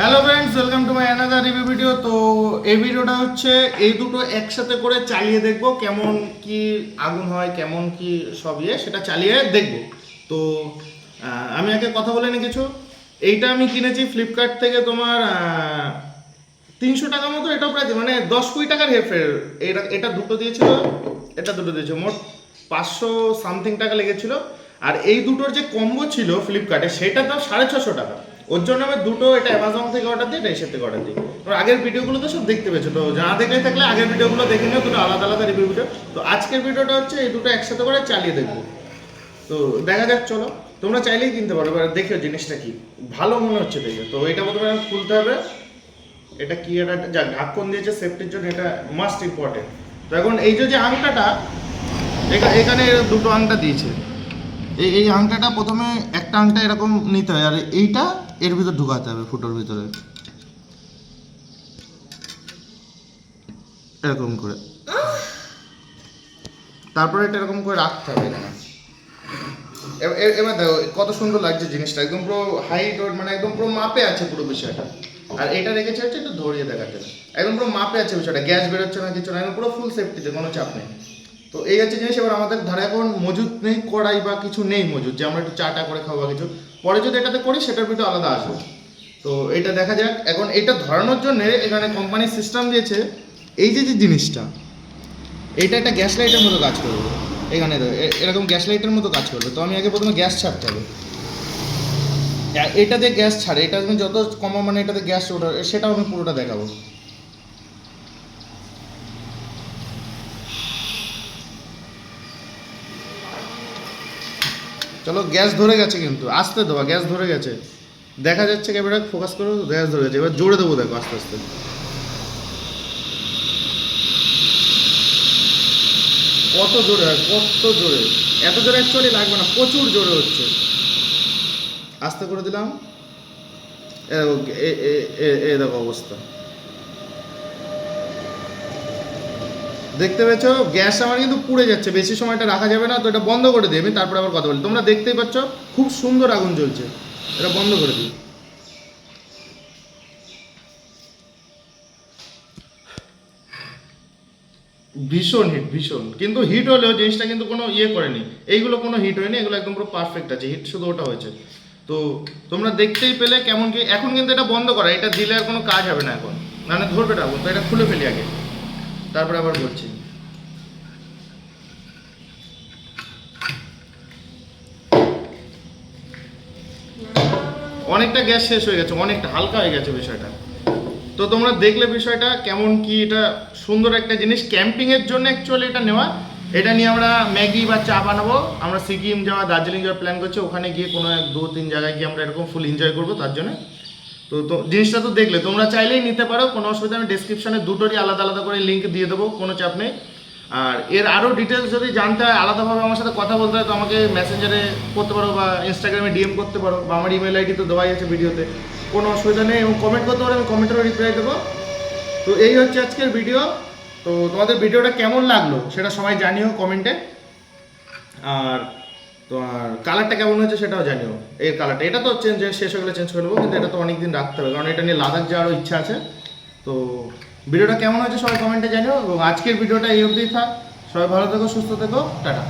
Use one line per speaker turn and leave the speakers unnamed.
Hello friends welcome to my another review video তো এই ভিডিওটা হচ্ছে এই দুটো একসাথে করে চালিয়ে দেখব কেমন কি আগুন হয়, কেমন কি সব ইয়ে সেটা চালিয়ে দেখব। তো আমি আগে কথা বলে নি কিছু। এইটা আমি কিনেছি ফ্লিপকার্ট থেকে তোমার তিনশো টাকা মতো এটা প্রায় মানে দশ কুড়ি টাকার হেরফের। এটা এটা দুটো দিয়েছিল, এটা দুটো দিয়েছিল মোট পাঁচশো সামথিং টাকা লেগেছিল। আর এই দুটোর যে কম্বো ছিল ফ্লিপকার্টে সেটা দাম সাড়ে ছশো টাকা। ওর জন্য আমি দুটো এটা অ্যামাজন থেকে অর্ডার দিই, এটা এসে থেকে অর্ডার দিই। তোমরা আগের ভিডিওগুলো তো সব দেখতে পেয়েছ, তো যা দেখে থাকলে আগের ভিডিওগুলো দেখে নিও, দুটো আলাদা আলাদা রিভিউ ভিডিও তো আজকের ভিডিওটা হচ্ছে এই দুটো একসাথে করে চালিয়ে দেখব। তো দেখা যাক, চলো। তোমরা চাইলেই কিনতে পারো, এবার দেখো জিনিসটা কি। ভালো মনে হচ্ছে দেখে। তো এটা প্রথমে খুলতে হবে। এটা কি এটা যা ঢাকন দিয়েছে সেফটির জন্য এটা মাস্ট ইম্পর্টেন্ট তো এখন এই যে আংটাটা এখা- এখানে দুটো আংটা দিয়েছে। এই এই আংটাটা প্রথমে একটা আংটা এরকম নিতে হয়, আর এইটা এর ভিতর ঢুকাতে হবে, ফুটোর ভিতরে। এরকম করে। তারপরে এটা এরকম করে রাখতে হবে এবার দেখো, কত সুন্দর লাগছে জিনিসটা। একদম পুরো হাইট মানে একদম পুরো মাপে আছে পুরো বিষয়টা। আর এটা রেখেছে হচ্ছে একটু ধরিয়ে দেখাতে একদম পুরো মাপে আছে বিষয়টা। গ্যাস বেরোচ্ছে না, কিছু না, একদম পুরো ফুল সেফটিতে কোনো চাপ নেই। তো এই হচ্ছে জিনিস, এবার আমাদের ধারে এখন মজুদ নেই, কড়াই বা কিছু নেই মজুদ যে আমরা একটু চাটা করে খাওয়া কিছু। পরে যদি এটাতে করি, সেটার ভিতরে আলাদা আসবে। তো এটা দেখা যাক। এখন এটা ধরানোর জন্য এখানে কোম্পানির সিস্টেম দিয়েছে, এই যে যে জিনিসটা, এটা একটা গ্যাস লাইটের মতো কাজ করবে। এখানে এরকম গ্যাস লাইটের মতো কাজ করবে। তো আমি আগে প্রথমে গ্যাস ছাড়তে হবে। এটাতে গ্যাস ছাড়ে, এটা যত কমা মানে এটাতে গ্যাস ওঠা সেটাও আমি পুরোটা দেখাবো। চলো, গ্যাস ধরে গেছে কিন্তু, আস্তে দেওয়া গ্যাস ধরে গেছে। দেখা যাচ্ছে ক্যামেরা ফোকাস করো, গ্যাস ধরে গেছে। এবার জোরে দেবো দেখো, আস্তে আস্তে। কত জোরে কত জোরে। এত জোরে অ্যাকচুয়ালি লাগবে না, প্রচুর জোরে হচ্ছে। আস্তে করে দিলাম। এ, দেখো অবস্থা। দেখতে পেয়েছ? গ্যাস আমার কিন্তু পুড়ে যাচ্ছে, বেশি সময়টা রাখা যাবে না, তো এটা বন্ধ করে দিই, আমি তারপরে আবার কথা বলি তোমরা দেখতেই পাচ্ছ, খুব সুন্দর আগুন জ্বলছে, এটা বন্ধ করে দিই। ভীষণ হিট, ভীষণ। কিন্তু হিট হলেও জিনিসটা কিন্তু কোনো ইয়ে করেনি। এইগুলো কোনো হিট হয়নি, এগুলো একদম পুরো পারফেক্ট আছে, হিট শুধু ওটা হয়েছে। তো তোমরা দেখতেই পেলে কেমন কি, এখন কিন্তু এটা বন্ধ করা, এটা দিলে আর কোনো কাজ হবে না এখন। মানে ধরবে না তো এটা খুলে ফেলি আগে। তারপরে আবার বলছি। অনেকটা গ্যাস শেষ হয়ে গেছে, অনেকটা, হালকা হয়ে গেছে বিষয়টা। তো তোমরা দেখলে বিষয়টা কেমন কি, এটা সুন্দর একটা জিনিস। ক্যাম্পিং এর জন্য অ্যাকচুয়ালি এটা নেওয়া। এটা নিয়ে আমরা ম্যাগি বা চা বানাবো। আমরা সিকিম যাওয়া, দার্জিলিং যাওয়ার প্ল্যান করছি। ওখানে গিয়ে কোনো এক, দু, তিন জায়গায় গিয়ে আমরা এরকম ফুল এনজয় করব, তার জন্য তো তো জিনিসটা তো দেখলে, তোমরা চাইলেই নিতে পারো, কোনো অসুবিধা আমি ডিসক্রিপশনে দুটোরই আলাদা আলাদা করে লিঙ্ক দিয়ে দেবো, কোনো চাপ নেই। আর এর আরও ডিটেলস যদি জানতে হয়, আলাদাভাবে আমার সাথে কথা বলতে হয়, তো আমাকে মেসেঞ্জারে করতে পারো বা ইনস্টাগ্রামে ডিএম করতে পারো, বা আমার ইমেল আইডি তো দেওয়াই আছে ভিডিওতে। কোনো অসুবিধা নেই, এবং কমেন্ট করতে পারো, আমি কমেন্টেরও রিপ্লাই দেবো। তো এই হচ্ছে আজকের ভিডিও তো তোমাদের ভিডিওটা কেমন লাগল, সেটা সবাই জানিও কমেন্টে আর তোমার কালারটা কেমন হয়েছে সেটাও জানিও। এর কালারটা এটা তো চেঞ্জ শেষ হয়ে গেলে চেঞ্জ করে দেবো কিন্তু এটা তো অনেকদিন রাখতে হবে, কারণ এটা নিয়ে লাদাখ যাওয়ারও ইচ্ছা আছে। তো ভিডিওটা কেমন হয়েছে সবাই কমেন্টে জানিও, এবং আজকের ভিডিওটা এই অবধি থাক। সবাই ভালো থেকো, সুস্থ থেকো, টাটা।